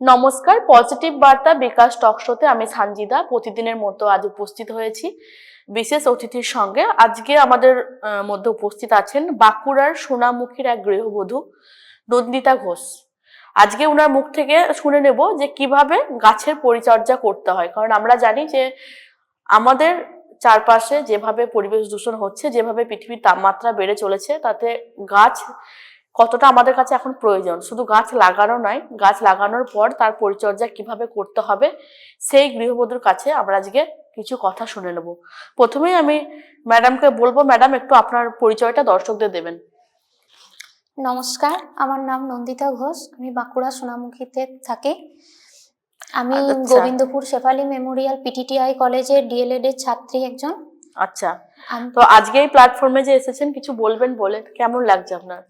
নমস্কার পজিটিভ বার্তা বিকাশ টক শোতে আমি সানজিদা। প্রতিদিনের মতো আজ উপস্থিত হয়েছি বিশেষ অতিথির সঙ্গে। আজকে আমাদের মধ্যে উপস্থিত আছেন বাঁকুড়ার সোনামুখীর এক গৃহবধূ, নন্দিতা ঘোষ। আজকে ওনার মুখ থেকে শুনে নেব যে কীভাবে গাছের পরিচর্যা করতে হয়। কারণ আমরা জানি যে আমাদের চারপাশে যেভাবে পরিবেশ দূষণ হচ্ছে, যেভাবে পৃথিবীর তাপমাত্রা বেড়ে চলেছে, তাতে গাছ কতটা আমাদের কাছে এখন প্রয়োজন? শুধু গাছ লাগানো নয় গাছ লাগানোর পর তার পরিচর্যা কীভাবে করতে হবে সেই গৃহবধূর কাছে আমরা আজকে কিছু কথা শুনে নেব। প্রথমেই আমি ম্যাডামকে বলব ম্যাডাম একটু আপনার পরিচয়টা দর্শকদের দেবেন। নমস্কার আমার নাম নন্দিতা ঘোষ আমি বাঁকুড়া সোনামুখীতে থাকি। আমি আচ্ছা। গোবিন্দপুর শেফালি মেমোরিয়াল পিটিটিআই কলেজের ডিএলএড এর ছাত্রী একজন। আচ্ছা। তো আজকে এই প্ল্যাটফর্মে যে এসেছেন কিছু বলবেন বলে কেমন লাগছে আপনার?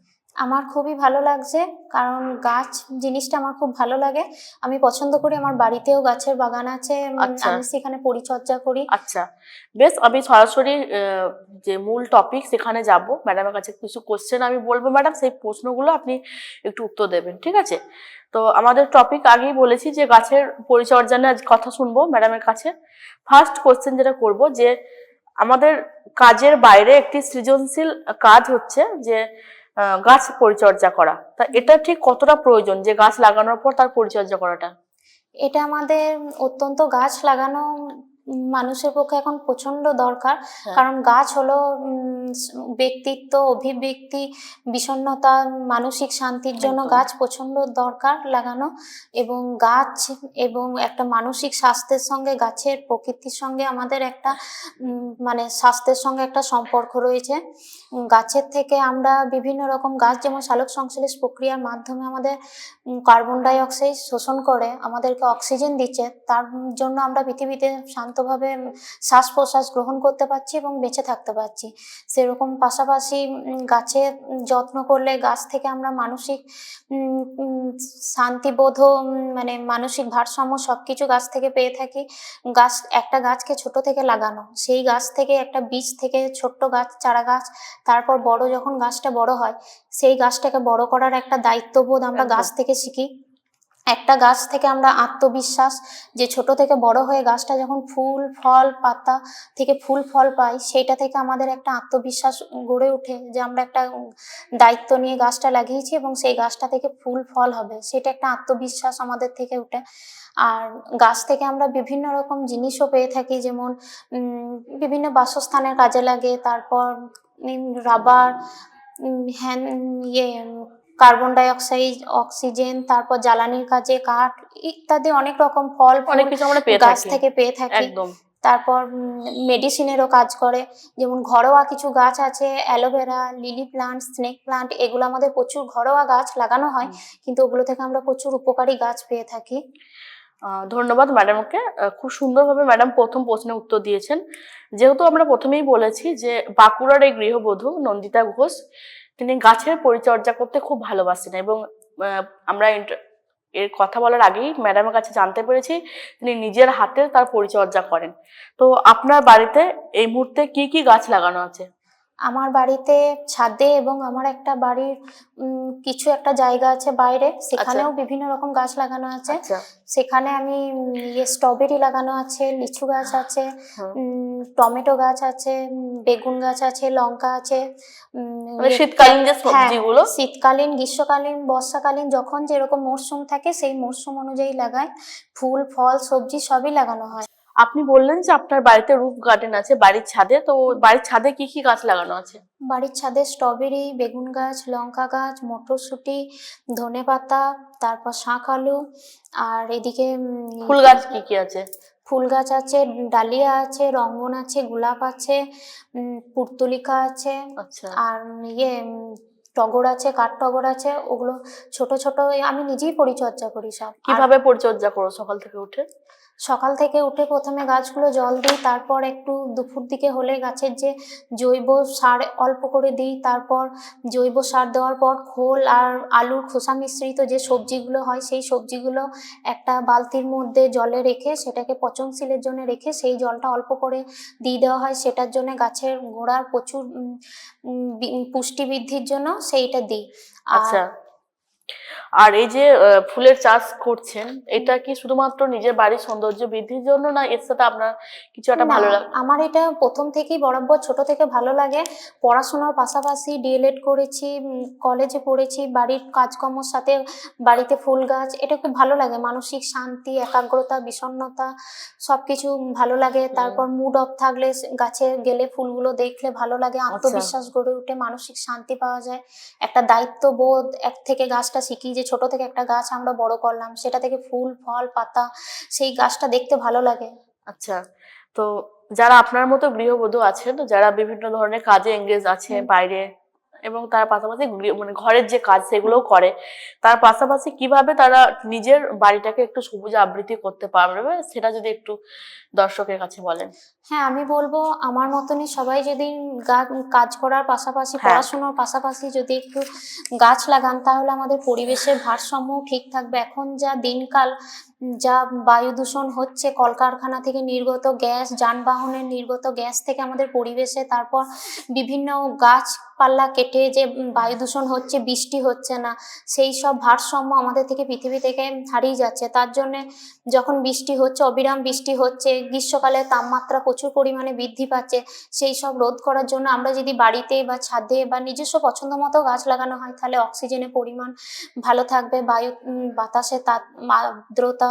আমার খুবই ভালো লাগছে কারণ গাছ জিনিসটা আমার খুব ভালো লাগে। আমি পছন্দ করি আমার বাড়িতেও গাছের বাগান আছে আচ্ছা। আমি সেখানে পরিচর্যা করি। আচ্ছা। বেশ আমি সরাসরি যে মূল টপিক সেখানে যাব। ম্যাডামের কাছে কিছু কোশ্চেন আমি বলব। ম্যাডাম সেই প্রশ্নগুলো আপনি একটু উত্তর দেবেন ঠিক আছে? তো আমাদের টপিক আগেই বলেছি যে গাছের পরিচর্যা নিয়ে আজ কথা শুনব ম্যাডামের কাছে। ফার্স্ট কোশ্চেন যেটা করব যে আমাদের কাজের বাইরে একটি সৃজনশীল কাজ হচ্ছে যে গাছ পরিচর্যা করা। তা এটা ঠিক কতটা প্রয়োজন যে গাছ লাগানোর পর তার পরিচর্যা করাটা? এটা আমাদের অত্যন্ত গাছ লাগানো মানুষের পক্ষে এখন প্রচণ্ড দরকার। হ্যাঁ। কারণ গাছ হলো ব্যক্তিত্ব অভিব্যক্তি বিষণ্ণতা মানসিক শান্তির জন্য গাছ প্রচণ্ড দরকার লাগানো। এবং গাছ এবং একটা মানসিক স্বাস্থ্যের সঙ্গে গাছের প্রকৃতির সঙ্গে আমাদের একটা মানে স্বাস্থ্যের সঙ্গে একটা সম্পর্ক রয়েছে। গাছের থেকে আমরা বিভিন্ন রকম গাছ যেমন সালোক সংশ্লেষ প্রক্রিয়ার মাধ্যমে আমাদের কার্বন ডাই অক্সাইড শোষণ করে আমাদেরকে অক্সিজেন দিচ্ছে তার জন্য আমরা পৃথিবীতে শান্তভাবে শ্বাস প্রশ্বাস গ্রহণ করতে পারছি এবং বেঁচে থাকতে পারছি। সেরকম পাশাপাশি গাছের যত্ন করলে গাছ থেকে আমরা মানসিক শান্তিবোধ মানে মানসিক ভারসাম্য সবকিছু গাছ থেকে পেয়ে থাকি। গাছ একটা গাছকে ছোট থেকে লাগানো সেই গাছ থেকে একটা বীজ থেকে ছোট্ট গাছ চারা গাছ তারপর বড় যখন গাছটা বড় হয় সেই গাছটাকে বড় করার একটা দায়িত্ববোধ আমরা গাছ থেকে শিখি। একটা গাছ থেকে আমরা আত্মবিশ্বাস, যে ছোট থেকে বড় হয়ে গাছটা যখন ফুল, ফল, পাতা থেকে ফুল, ফল পাই, সেইটা থেকে আমাদের একটা আত্মবিশ্বাস গড়ে ওঠে যে আমরা একটা দায়িত্ব নিয়ে গাছটা লাগিয়েছি এবং সেই গাছটা থেকে ফুল, ফল হবে। সেটা একটা আত্মবিশ্বাস আমাদের থেকে ওঠে। আর গাছ থেকে আমরা বিভিন্ন রকম জিনিসও পেয়ে থাকি, যেমন বিভিন্ন বাসস্থানের কাজে লাগে, তারপর রাবার হ্যান ইয়ে কার্বন ডাই অক্সাইড অক্সিজেন তারপর জ্বালানির কাজে কাঠ ইত্যাদি অনেক রকম ফল অনেক কিছু আমরা গাছ থেকে। পেয়ে থাকি। একদম। তারপর মেডিসিনেরও কাজ করে। যেমন ঘরোয়া কিছু গাছ আছে aloe vera lily plant snake plant এগুলো আমাদের প্রচুর ঘরোয়া গাছ লাগানো হয় কিন্তু ওগুলো থেকে আমরা প্রচুর উপকারী গাছ পেয়ে থাকি। ধন্যবাদ ম্যাডামকে। খুব সুন্দরভাবে ম্যাডাম প্রথম প্রশ্নের উত্তর দিয়েছেন। যেহেতু আমরা প্রথমেই বলেছি যে বাঁকুড়ার এই গৃহবধূ নন্দিতা ঘোষ তিনি গাছের পরিচর্যা করতে খুব ভালোবাসেন এবং আমরা এর কথা বলার আগেই ম্যাডামের কাছে জানতে পেরেছি তিনি নিজের হাতে তার পরিচর্যা করেন। তো আপনার বাড়িতে এই মুহূর্তে কি কি গাছ লাগানো আছে? আমার বাড়িতে ছাদে এবং আমার একটা বাড়ির কিছু একটা জায়গা আছে বাইরে। সেখানেও বিভিন্ন রকম গাছ লাগানো আছে। আচ্ছা। সেখানে আমি ইয়ে স্ট্রবেরি লাগানো আছে লিচু গাছ আছে টমেটো গাছ আছে বেগুন গাছ আছে লঙ্কা আছে মানে ইয়ে- শীতকালীন যে হ্যাঁ, সবজিগুলো শীতকালীন গ্রীষ্মকালীন বর্ষাকালীন যখন যেরকম মরশুম থাকে সেই মরশুম অনুযায়ী লাগায় ফুল ফল সবজি সবই লাগানো হয়। আপনি বললেন যে আপনার বাড়িতে রুফ গার্ডেন আছে বাড়ির ছাদে তো বাড়ির ছাদে কি কি গাছ লাগানো আছে? বাড়ির ছাদে স্ট্রবেরি বেগুন গাছ লঙ্কা গাছ মটরশুঁটি ধনে পাতা তারপর শাঁখ আলু আর এদিকে ফুল গাছ কি কি আছে? ফুল গাছ আছে ডালিয়া আছে রঙ্গন আছে গোলাপ আছে পুর্তলিকা আছে আচ্ছা। আর ইয়ে টগর আছে কাঠ টগর আছে ওগুলো ছোট ছোট আমি নিজেই পরিচর্যা করি সব। কীভাবে পরিচর্যা করো সকাল থেকে উঠে? সকাল থেকে উঠে প্রথমে গাছগুলো জল দিই, তারপর একটু দুপুর দিকে হলে গাছের যে জৈব সার অল্প করে দিই, তারপর জৈব সার দেওয়ার পর খোল আর আলুর খোসা মিশ্রিত যে সবজিগুলো হয়, সেই সবজিগুলো একটা বালতির মধ্যে জলে রেখে, সেটাকে পচনশীলের জন্য রেখে সেই জলটা অল্প করে দিয়ে দেওয়া হয়। সেটার জন্য গাছের গোড়ার প্রচুর পুষ্টি বৃদ্ধির জন্য সেইটা দিই। আচ্ছা। আর এই যে ফুলের চাষ করছেন এটা কি শুধুমাত্র নিজের বাড়ির সৌন্দর্য বৃদ্ধির জন্য না এর সাথে আপনার কিছু একটা ভালো লাগে আমার এটা প্রথম থেকেই বরাবর ছোট থেকে ভালো লাগে। পড়াশোনার পাশাপাশি ডিএলএড করেছি কলেজে পড়েছি বাড়ির কাজকর্মর সাথে বাড়িতে ফুল গাছ এটা খুব ভালো লাগে। মানসিক শান্তি একাগ্রতা বিষণ্ণতা সবকিছু ভালো লাগে। তারপর মুড অফ থাকলে গাছে গেলে ফুলগুলো দেখলে ভালো লাগে। আত্মবিশ্বাস গড়ে উঠে মানসিক শান্তি পাওয়া যায়। একটা দায়িত্ববোধ এক থেকে গাছটা শিখি যে ছোট থেকে একটা গাছ আমরা বড় করলাম সেটা থেকে ফুল ফল পাতা সেই গাছটা দেখতে ভালো লাগে। আচ্ছা তো যারা আপনার মতো গৃহবধূ আছেন যারা বিভিন্ন ধরনের কাজে এঙ্গেজ আছে বাইরে এবং তার পাশাপাশি মানে ঘরের যে কাজ সেগুলোও করে। তার পাশাপাশি কীভাবে তারা নিজের বাড়িটাকে একটু সবুজ আবৃত্তি করতে পারবে সেটা যদি একটু দর্শকের কাছে বলেন। হ্যাঁ আমি বলব আমার মতনই সবাই যদি কাজ করার পাশাপাশি হ্যাঁ। পড়াশোনার পাশাপাশি যদি একটু গাছ লাগান তাহলে আমাদের পরিবেশের ভারসাম্য ঠিক থাকবে। এখন যা দিনকাল যা বায়ু দূষণ হচ্ছে, কলকারখানা থেকে নির্গত গ্যাস, যানবাহনের নির্গত গ্যাস থেকে আমাদের পরিবেশে, তারপর বিভিন্ন গাছপালা কেটে যে বায়ু দূষণ হচ্ছে, বৃষ্টি হচ্ছে না, সেই সব ভারসাম্য আমাদের থেকে পৃথিবী থেকে হারিয়ে যাচ্ছে। তার জন্যে যখন বৃষ্টি হচ্ছে, অবিরাম বৃষ্টি হচ্ছে, গ্রীষ্মকালে তাপমাত্রা প্রচুর পরিমাণে বৃদ্ধি পাচ্ছে, সেই সব রোধ করার জন্য আমরা যদি বাড়িতে বা ছাদে বা নিজস্ব পছন্দ মতো গাছ লাগানো হয়, তাহলে অক্সিজেনের পরিমাণ ভালো থাকবে, বায়ু বাতাসে তাপ, আর্দ্রতা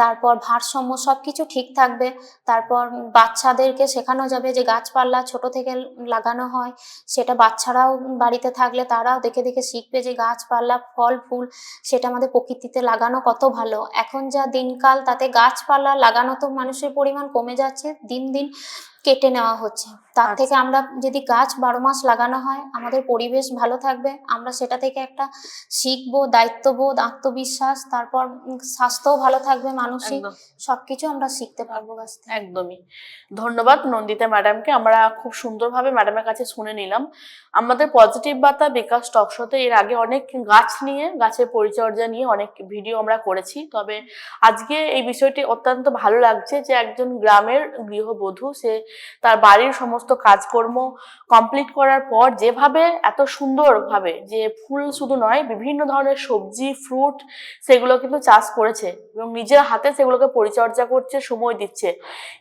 তারপর ভারসাম্য সব কিছু ঠিক থাকবে, তারপর বাচ্চাদেরকে শেখানো যাবে যে গাছপালা ছোট থেকে লাগানো হয়, সেটা বাচ্চারাও বাড়িতে থাকলে তারাও দেখে দেখে শিখবে যে গাছপালা, ফল, ফুল, সেটা আমাদের প্রকৃতিতে লাগানো কত ভালো। এখন যা দিনকাল তাতে গাছপালা লাগানো তো মানুষের পরিমাণ কমে যাচ্ছে, দিন দিন কেটে নেওয়া হচ্ছে। তার আচ্ছা। থেকে আমরা যদি গাছ বারো মাস লাগানো হয় আমাদের পরিবেশ ভালো থাকবে। আমরা সেটা থেকে একটা শিখব দায়িত্ববোধ আত্মবিশ্বাস তারপর স্বাস্থ্যও ভালো থাকবে মানসিক। সবকিছু আমরা শিখতে পারব গাছ একদমই। ধন্যবাদ নন্দিতা ম্যাডামকে। আমরা খুব সুন্দরভাবে ম্যাডামের কাছে শুনে নিলাম। আমাদের পজিটিভ বার্তা বিকাশ টকশোতে এর আগে অনেক গাছ নিয়ে গাছের পরিচর্যা নিয়ে অনেক ভিডিও আমরা করেছি। তবে আজকে এই বিষয়টি অত্যন্ত ভালো লাগছে যে একজন গ্রামের গৃহবধূ সে তার বাড়ির সমস্ত কাজকর্ম কমপ্লিট করার পর যেভাবে এত সুন্দরভাবে যে ফুল শুধু নয়, বিভিন্ন ধরনের সবজি ফ্রুট সেগুলো কিন্তু চাষ করেছে এবং নিজের হাতে সেগুলোকে পরিচর্যা করছে, সময় দিচ্ছে।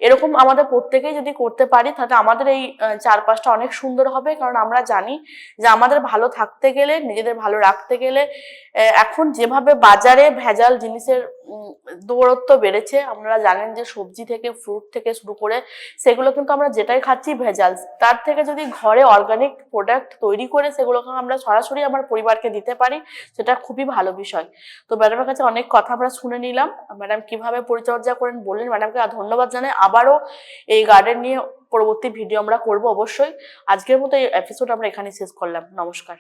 এরকম আমাদের প্রত্যেকেই যদি করতে পারি, তাহলে আমাদের এই চারপাশটা অনেক সুন্দর হবে। কারণ আমরা জানি যে আমাদের ভালো থাকতে গেলে, নিজেদের ভালো রাখতে গেলে এখন যেভাবে বাজারে ভেজাল জিনিসের দৌরত্ব বেড়েছে, আপনারা জানেন যে সবজি থেকে ফ্রুট থেকে শুরু করে সেগুলো কিন্তু আমরা যেটাই খাচ্ছি ভেজাল। তার থেকে যদি ঘরে অর্গানিক প্রোডাক্ট তৈরি করে সেগুলোকে আমরা সরাসরি আমার পরিবারকে দিতে পারি, সেটা খুবই ভালো বিষয়। তো ম্যাডামের কাছে অনেক কথা আমরা শুনে নিলাম। ম্যাডাম কীভাবে পরিচর্যা করেন বললেন, ম্যাডামকে ধন্যবাদ জানাই। আবারও এই গার্ডেন নিয়ে পরবর্তী ভিডিও আমরা করব অবশ্যই। আজকের মতো এই এপিসোড আমরা এখানে শেষ করলাম। নমস্কার।